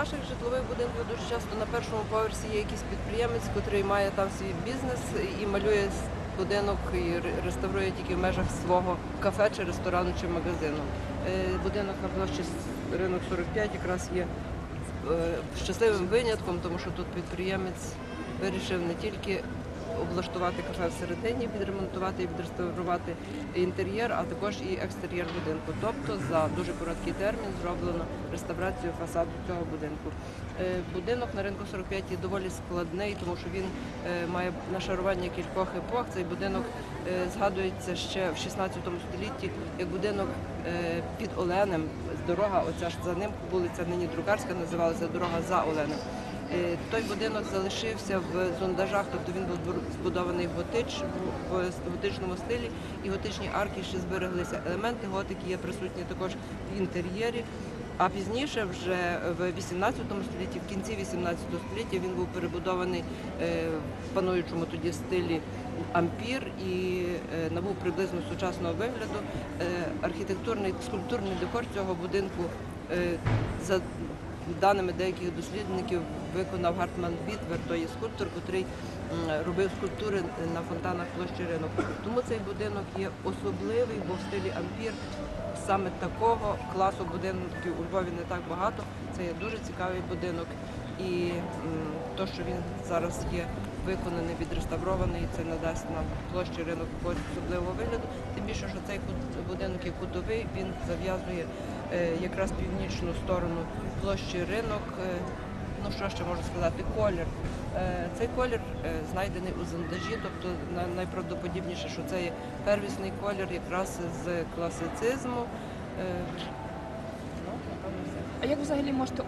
наших житлових будинків дуже часто на першому поверсі є якийсь підприємець, який має там свій бізнес і малює будинок і реставрує тільки в межах свого кафе чи ресторану чи магазину. Е, Будинок на площі ринок 45 якраз є е, щасливим винятком, тому що тут підприємець вирішив не тільки облаштувати кафе всередині, відремонтувати і відреставрувати інтер'єр, а також і екстер'єр будинку. Тобто за дуже короткий термін зроблено реставрацію фасаду цього будинку. Е, Будинок на ринку 45 є доволі складний, тому що він е, має нашарування кількох епох. Цей будинок е, згадується ще в 16 столітті як будинок під Оленем. Дорога, оця ж за ним вулиця нині Друкарська, називалася дорога за Оленем. Е, Той будинок залишився в зондажах, тобто він був збудований готич, в в готичному стилі, і готичні арки ще збереглися. Елементи готики є присутні також в інтер'єрі. А пізніше, вже в 18 столітті, в кінці 18 століття, він був перебудований е, в пануючому тоді стилі ампір і е, набув приблизно сучасного вигляду. Архітектурний скульптурний декор цього будинку за даними деяких дослідників виконав Гартман Вітвер, то є скульптор, який робив скульптури на фонтанах площі ринок. Тому цей будинок є особливий, бо в стилі ампір саме такого класу будинків у Львові не так багато. Це є дуже цікавий будинок. І то, що він зараз є виконаний, відреставрований, це надасть нам площі ринок особливого вигляду. Тим більше, що цей будинок є кутовий, він зав'язує е, якраз північну сторону площі ринок. Ну що ще можу сказати? Колір. Е, Цей колір е, знайдений у зондажі, тобто найправдоподібніше, що це є первісний колір якраз з класицизму. Е, Ну. А як взагалі можете